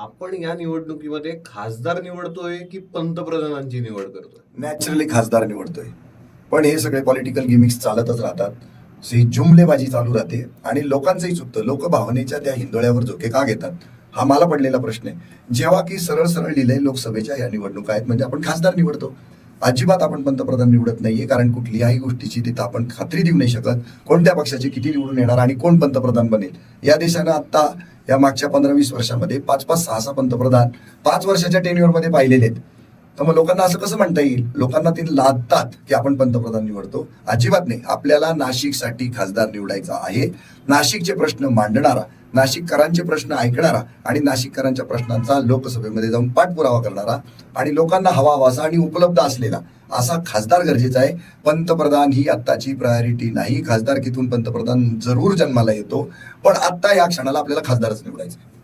आपण या निवडणुकीमध्ये खासदार निवडतोय की पंतप्रधानांची निवड करतोय? नॅचरली खासदार निवडतोय. पण हे सगळे पॉलिटिकल गिमिक्स चालतच राहतात. ही जुमलेबाजी चालू राहते आणि लोकांचंही चुकतं. लोक भावनेच्या त्या हिंदोळ्यावर झोके का घेतात? हा मला पडलेला प्रश्न आहे. जेव्हा की सरळ सरळ लिहिलंय लोकसभेच्या या निवडणुका आहेत म्हणजे आपण खासदार निवडतो. अजिबात आपण पंतप्रधान निवडत नाहीये कारण कुठल्याही गोष्टीची तिथं आपण खात्री देऊ नाही शकत कोणत्या पक्षाचे किती निवडून येणार आणि कोण पंतप्रधान बनेल. या देशानं आता या मागच्या पंधरा वीस वर्षामध्ये पाच पाच सहा सहा पंतप्रधान पाच वर्षाच्या टेन्युअरमध्ये पाहिलेले आहेत. तर मग लोकांना असं कसं म्हणता येईल? लोकांना ते लादतात की आपण पंतप्रधान निवडतो. अजिबात नाही. आपल्याला नाशिकसाठी खासदार निवडायचा आहे. नाशिकचे प्रश्न मांडणारा नाशिककरांचे प्रश्न ऐकणारा आणि नाशिककरांच्या प्रश्नांचा लोकसभेमध्ये जाऊन पाठपुरावा करणारा आणि लोकांना हवा हवासा आणि उपलब्ध असलेला असा खासदार गरजेचा आहे. पंतप्रधान ही आत्ताची प्रायोरिटी नाही. खासदारकीतून पंतप्रधान जरूर जन्माला येतो. पण आत्ता या क्षणाला आपल्याला खासदारच निवडायचं